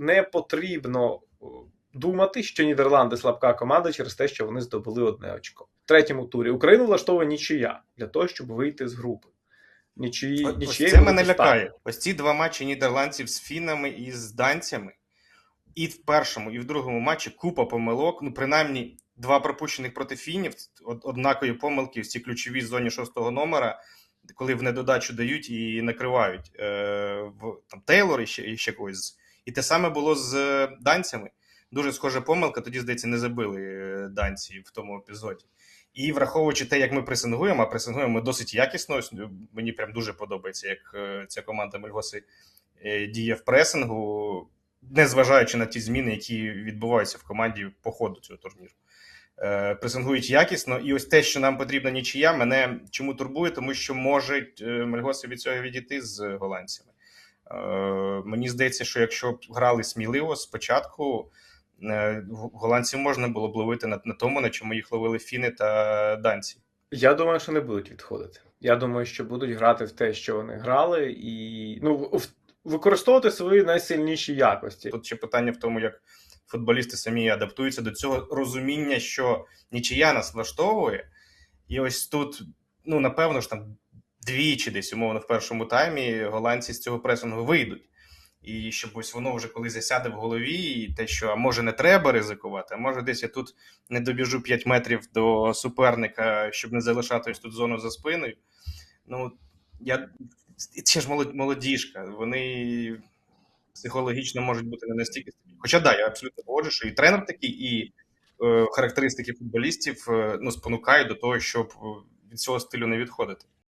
не потрібно е, думати, що Нідерланди слабка команда через те, що вони здобули одне очко. В третьому турі Україну влаштовує нічия для того, щоб вийти з групи. Нічиї, Ось- Ось це мене лякає. Ось ці два матчі нідерландців з фінами і з данцями. І в першому, і в другому матчі купа помилок. Ну, принаймні, два пропущених проти фінів, од- однакові помилки в цій ключовій зоні шостого номера, коли в недодачу дають і накривають е, в там, Тейлор і ще, і ще когось. І те саме було з е, данцями. Дуже схожа помилка, тоді, здається, не забили е, данці в тому епізоді. І враховуючи те, як ми пресингуємо, а пресингуємо ми досить якісно. Ну, Мені прям дуже подобається, як е, ця команда Мельгоси е, діє в пресингу, незважаючи на ті зміни, які відбуваються в команді по ходу цього турніру. Е, Пресингують якісно, і ось те, що нам потрібна нічия, мене чому турбує, тому що можуть е, Мельгоси від цього відійти з голландцями. Е, Мені здається, що якщо б грали сміливо спочатку, е, голландців можна було б ловити на, на тому, на чому їх ловили фіни та данці. Я думаю, що не будуть відходити. Я думаю, що будуть грати в те, що вони грали, і ну, використовувати свої найсильніші якості. Тут ще питання в тому, як футболісти самі адаптуються до цього розуміння, що нічия нас влаштовує, і ось тут, ну напевно ж там двічі десь умовно в першому таймі голландці з цього пресингу вийдуть. І щоб ось воно вже коли засяде в голові, і те, що а може не треба ризикувати, а може десь я тут не добіжу 5 метрів до суперника, щоб не залишати ось тут зону за спиною. Ну, я це ж молод- молодіжка, вони психологічно можуть бути не настільки стабільні. Хоча да, я абсолютно погоджу, що і тренер такий, і е, характеристики футболістів е, ну, спонукають до того, щоб е, від цього стилю не відходити.